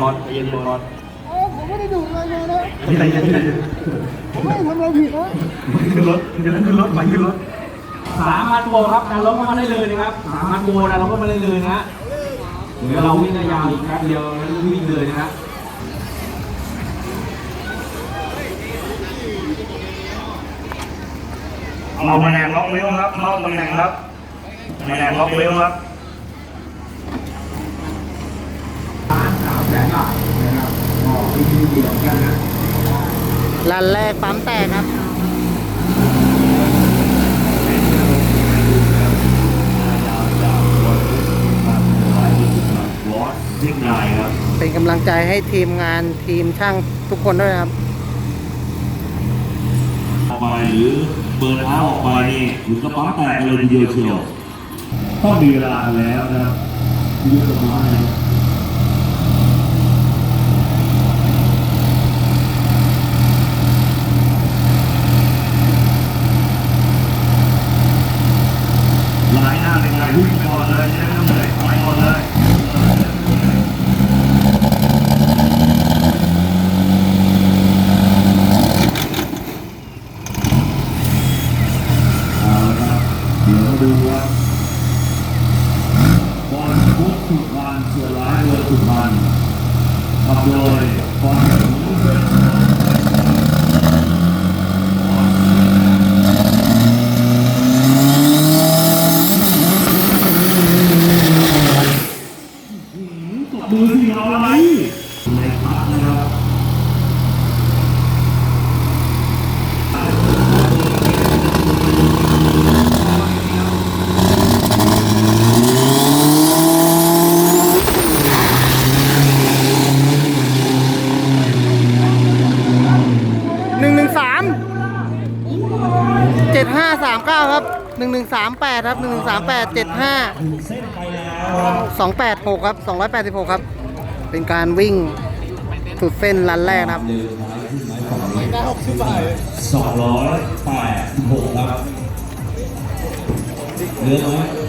บอลใจเย็นบอลเอ้าผมไม่ได้ดุอะไรเลยนะใจเย็นใจเย็นผมไม่ได้ทำอะไรผิดนะขึ้นรถเดี๋ยวขึ้นรถไปขึ้นรถสามพันโวครับดันลงเข้ามาได้เลยนะครับสามพันโวดันลงเข้ามาได้เลยนะเดี๋ยวเราวิ่งยาวอีกแป๊บเดียวแล้ววิ่งเลยนะครับเรามาแนงล็อกเวลครับเข้าตำแหน่งครับมาแนงล็อกเวลครับ สามแสนบาทนะครับก็วิ่งเดียวกันนะลันแรกปั๊มแตกครับวอสซิกนายครับเป็นกำลังใจให้ทีมงานทีมช่างทุกคนด้วยนะครับออกไปหรือเบิร์นเอาท์ออกไปนี่ถึงกระป๋องแตกกันเลยทีเดียวเชียวต้องมีเวลาแล้วนะครับยืดกระป๋องเลย หลายหน้าเป็นไงวิ่งก่อนเลยจะได้ไม่ต้องเหนื่อยไปก่อนเลย เอาละครับเดี๋ยวมาดูว่าบอลพุทธ สุพรรณเสือร้ายเรือสุพรรณขับโดยบอลหนูเป็นตบมือสิเอาอะ ไรในพักนะครับหนึ่งหนึ่งสามเจ็ดห้าสามเก้าครับหนึ่งหนึ่งสามแปดครับหนึ่งหนึ่งสามแปดเจ็ดห้าสองแปดหกครับสองร้อยแปดสิบหกครับ เป็นการวิ่งสุดเส้นรันแรกนะครับสองร้อยแปดสิบหกครับเรือน้อย